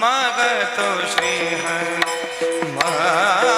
मावतो श्रीहरि मा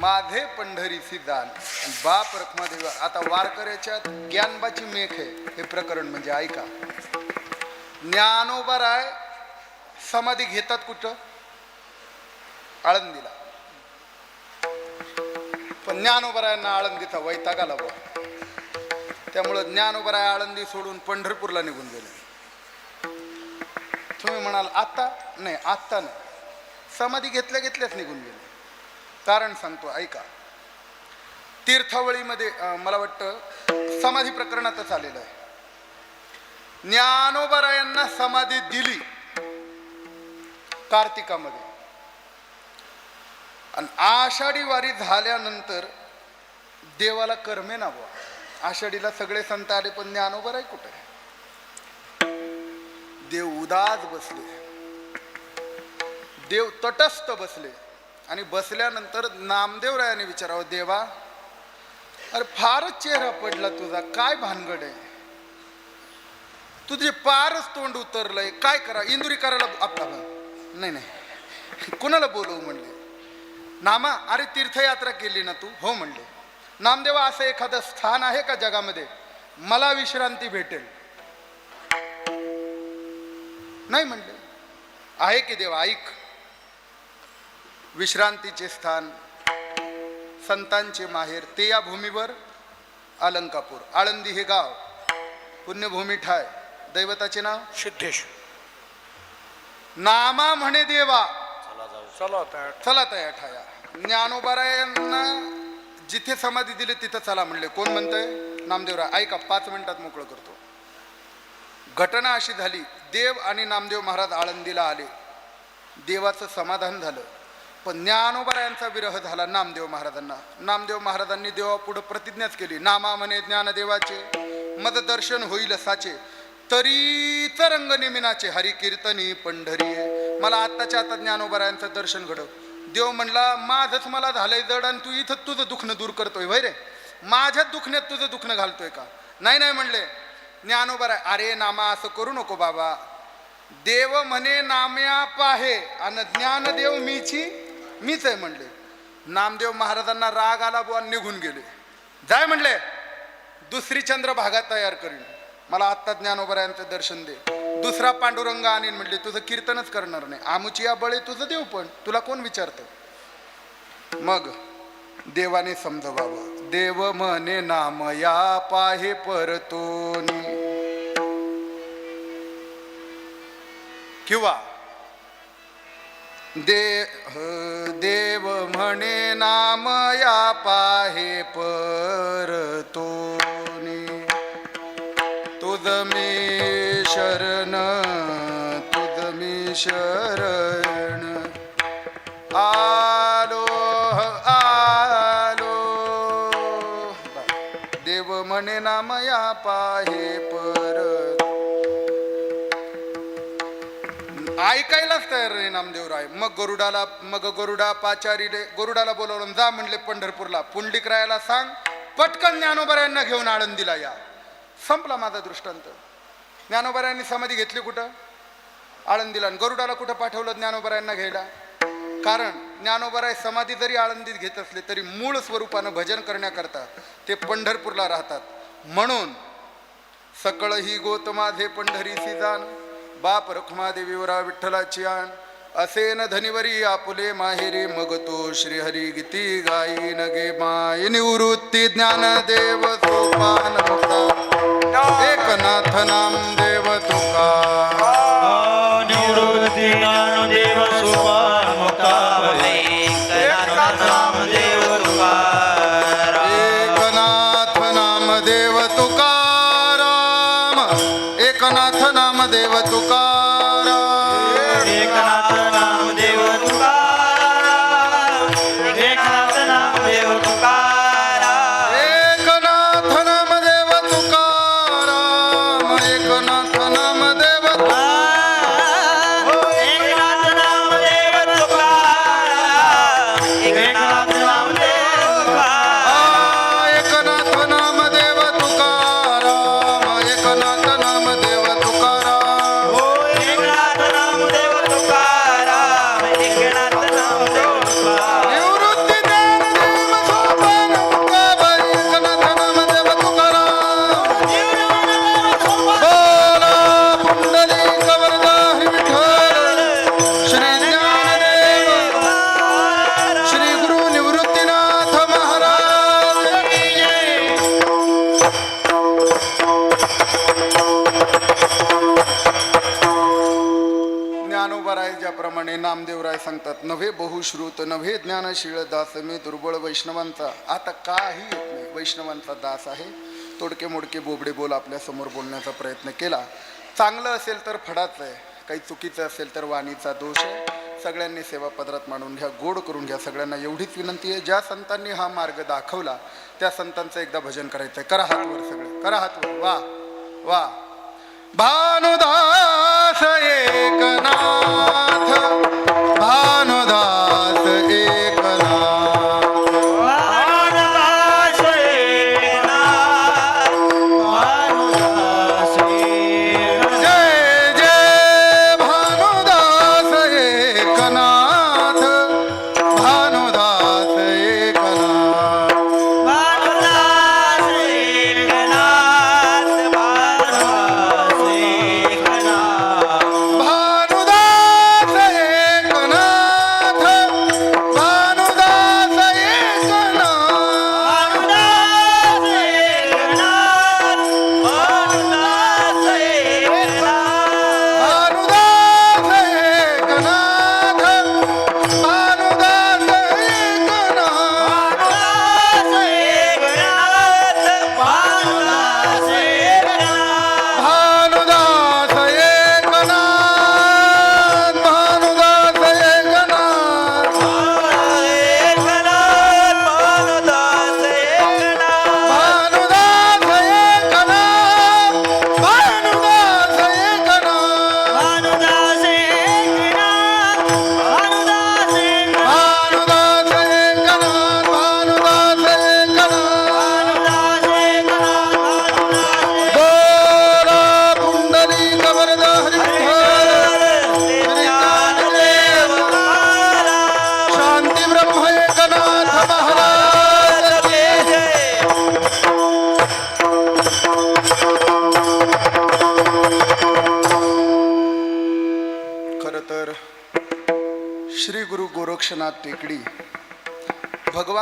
माझे पंढरीसी दान बाप रखमादेव. आता वारकऱ्याच्या ज्ञानबाची मेख आहे. हे प्रकरण म्हणजे ऐका. ज्ञानोबा राय समाधी घेतात कुठं? आळंदीला. पण ज्ञानोबरायांना आळंदीचा वैताग आला बुवा. त्यामुळं ज्ञानोबराय आळंदी सोडून पंढरपूरला निघून गेले. तुम्ही म्हणाल आत्ता? नाही आत्ता नाही. समाधी घेतल्या घेतल्याच निघून गेले. कारण सांगतो ऐका. तीर्थावळीमध्ये मला वाटतं समाधी प्रकरणातच आलेलं आहे. ज्ञानोबरायांना समाधी दिली कार्तिकामध्ये. आणि आषाढी वारी झाल्यानंतर देवाला कर्मे ना बुवा आषाढीला सगळे संत आले पण ज्ञानोबर आहे कुठे? देव उदास बसले. देव तटस्थ बसले. आणि बसल्यानंतर नामदेवरायाने विचारावं देवा अरे फारच चेहरा पडला तुझा काय भानगड आहे? तुझे पारच तोंड उतरलंय काय करा? इंदुरी करायला आपला नाही नाही. कुणाला बोलवू म्हणले? नामा अरे तीर्थयात्रा केली ना तू? हो म्हणले. नामदेवा असं एखादं स्थान आहे का जगामध्ये? मला विश्रांती भेटेल. नाही म्हणले. आहे की देवा ऐक. विश्रांतीचे स्थान संतांचे माहेर ते या भूमीवर अलंकापूर. आळंदी हे गाव पुण्यभूमी ठाय. दैवताचे नाव? सिद्धेश नामा म्हणे देवा. चला चला तया ठाया ज्ञानोबारायांना जिथे समाधी दिली तिथं चला म्हणले. कोण म्हणतंय? नामदेवराय ऐका पाच मिनिटात मोकळं करतो. घटना अशी झाली. देव आणि नामदेव महाराज आळंदीला आले. देवाचं समाधान झालं. पण ज्ञानोबरायांचा विरह झाला नामदेव महाराजांना. नामदेव महाराजांनी देवापुढं प्रतिज्ञाच केली. नामा म्हणे ज्ञानदेवाचे मददर्शन होईल साचे. तरीच रंग निमिनाचे हरिकीर्तनी पंढरी मला आत्ताच्या आता ज्ञानोबरायांचं दर्शन घडव. देव म्हणला माझंच मला झालंय जड आणि तू इथं तुझं दुखणं दूर करतोय वय रे? माझ्याच दुखण्यात तुझं दुखणं घालतोय का? नाही नाही म्हणले. ज्ञानोबराय अरे नामा असं करू नको बाबा. देव म्हणे नाम्या पाहे आणि ज्ञानदेव मीची मीच आहे म्हणले. नामदेव महाराजांना राग आला बुवा निघून गेले. जाय म्हणले. दुसरी चंद्र भागात तयार करीन. मला आत्ता ज्ञानोबरायांचं दर्शन दे. दुसरा पांडुरंग आणीन म्हणले तुझं कीर्तनच करणार नाही. आमुची या बळे तुझं देव पण तुला कोण विचारतं? मग देवाने समजवावं. देव म्हणे नाम या पाहे परतून. किंवा दे देव म्हणे नाम या पाहे परतो शरण तुझ मी शरण. आलो आलो. देव म्हणे नाम या पाहे परत. ऐकायलाच तयार नाही नामदेवराय मग गरुडाला मग गरुडा पाचारी गरुडाला बोलवलं जा म्हणले पंढरपूरला. पुंडिक रायाला सांग पटकन ज्ञानोबऱ्यांना घेऊन आळंदीला या. संपला माझा दृष्टांत. ज्ञानोबरायांनी समाधी घेतली कुठं? आळंदीला. आणि गरुडाला कुठं पाठवलं ज्ञानोबरायांना घ्यायला? कारण ज्ञानोबराय समाधी जरी आळंदीत घेत असले तरी मूळ स्वरूपानं भजन करण्याकरता ते पंढरपूरला राहतात. म्हणून सकळ ही गोत माझे पंढरीसी जाण बाप रखुमादेवीवरा विठ्ठलाची आण. असे न धनिवरी आपुले माहेरी मग तो श्रीहरी गीती गाई नगे माय निवृत्ती ज्ञान देव सोपान एकनाथ नाम। देव तुका सुश्रुत नव्हे ज्ञानशीळ दास मी दुर्बळ वैष्णवांचा. आता काही येत नाही. वैष्णवांचा दास आहे. तोडके मोडके बोबडे बोल आपल्यासमोर बोलण्याचा प्रयत्न केला. चांगलं असेल तर फडाचं आहे. काही चुकीचं असेल तर वाणीचा दोष आहे. सगळ्यांनी सेवा पदरात मांडून घ्या गोड करून घ्या. सगळ्यांना एवढीच विनंती आहे. ज्या संतांनी हा मार्ग दाखवला त्या संतांचं एकदा भजन करायचं आहे करा हातवर सगळे. करा हातवर. वा. वा. भानुदास एकनाथ. टेकडी. भगवान